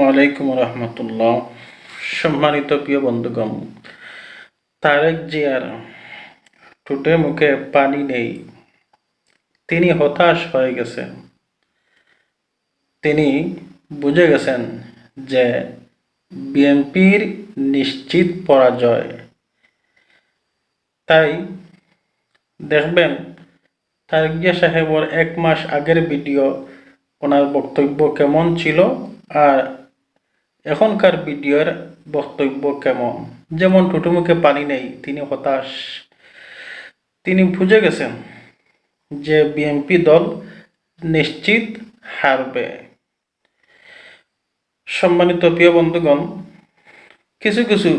আলাইকুম রহমতুল্লাহ। সম্মানিত প্রিয় বন্ধুগণ, তারেক জিয়ার ঠোঁটে মুখে পানি নেই। তিনি হতাশ হয়ে গেছেন। তিনি বুঝে গেছেন যে বিএনপির নিশ্চিত পরাজয়। তাই দেখবেন, তারেক জিয়া সাহেবর এক মাস আগের ভিডিও ওনার বক্তব্য কেমন ছিল আর এখনকার ভিডিওর বক্তব্য কেমন? যেমন টুটুমুখে পানি নেই, তিনি হতাশ। তিনি বুঝে গেছেন যে বিএনপি দল নিশ্চিত হারবে। সম্মানিত প্রিয় বন্ধুগণ, কিছু কিছু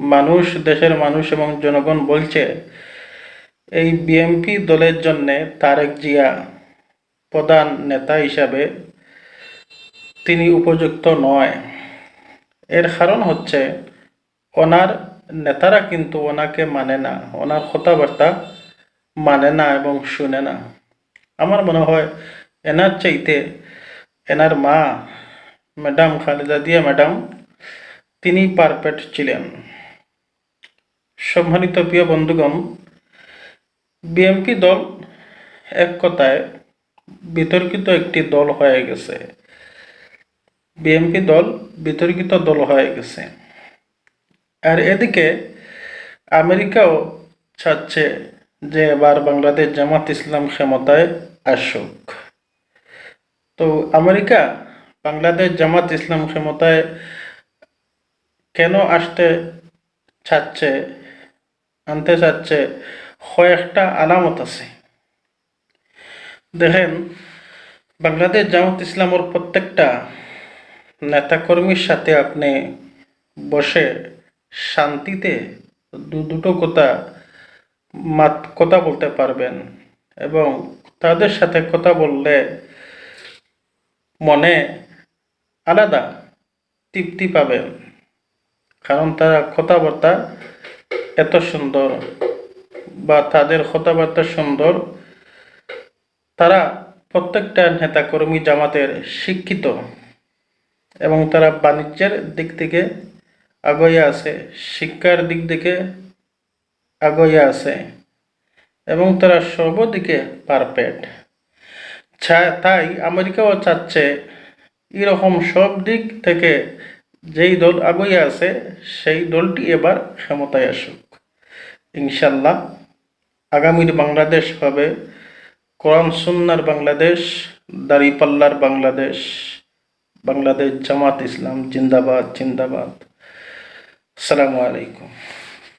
মানুষ, দেশের মানুষ এবং জনগণ বলছে, এই বিএনপি দলের জন্যে তারেক জিয়া প্রধান নেতা হিসাবে তিনি উপযুক্ত নয়। এর কারণ হচ্ছে, ওনার নেতারা কিন্তু ওনাকে মানে না, ওনার কথাবার্তা মানে না এবং শুনে না। আমার মনে হয়, এনার চাইতে এনার মা, ম্যাডাম খালেদা দিয়া ম্যাডাম, তিনি পারফেক্ট ছিলেন। সম্মানিত প্রিয় বন্ধুগণ বিএনপি দল এক কথায় বিতর্কিত একটি দল হয়ে গেছে। বিএনপি দল, বিতর্কিত দল হয়ে গেছে। আর এদিকে আমেরিকাও চাচ্ছে যে এবার বাংলাদেশ জামাত ইসলাম ক্ষমতায় আসুক। তো আমেরিকা বাংলাদেশ জামাত ইসলাম ক্ষমতায় কেন আসতে চাচ্ছে, আনতে চাচ্ছে, কয়েকটা আলামত আছে। দেখেন, বাংলাদেশ জামাত ইসলামের প্রত্যেকটা নেতাকর্মীর সাথে আপনি বসে শান্তিতে দু দুটো কথা মাত, কথা বলতে পারবেন এবং তাদের সাথে কথা বললে মনে আলাদা তৃপ্তি পাবেন। কারণ তারা কথাবার্তা এত সুন্দর বা তাদের কথাবার্তা সুন্দর, তারা প্রত্যেকটা নেতাকর্মী জামাতের শিক্ষিত। এবং তারা বাণিজ্যের দিক থেকে আগাইয়া আছে, শিক্ষার দিক থেকে আগাইয়া আছে এবং তারা সর্বদিকে পারফেক্ট। তাই আমেরিকাও চাচ্ছে এরকম সব দিক থেকে যেই দল আগাইয়া আছে, সেই দলটি এবার ক্ষমতায় আসুক। ইনশাল্লাহ আগামীর বাংলাদেশ হবে কোরআন, সুন্নার বাংলাদেশ, দাড়িপাল্লার বাংলাদেশ। বাংলাদেশ জামাত ইসলাম জিন্দাবাদ জিন্দাবাদ। আসসালামু আলাইকুম।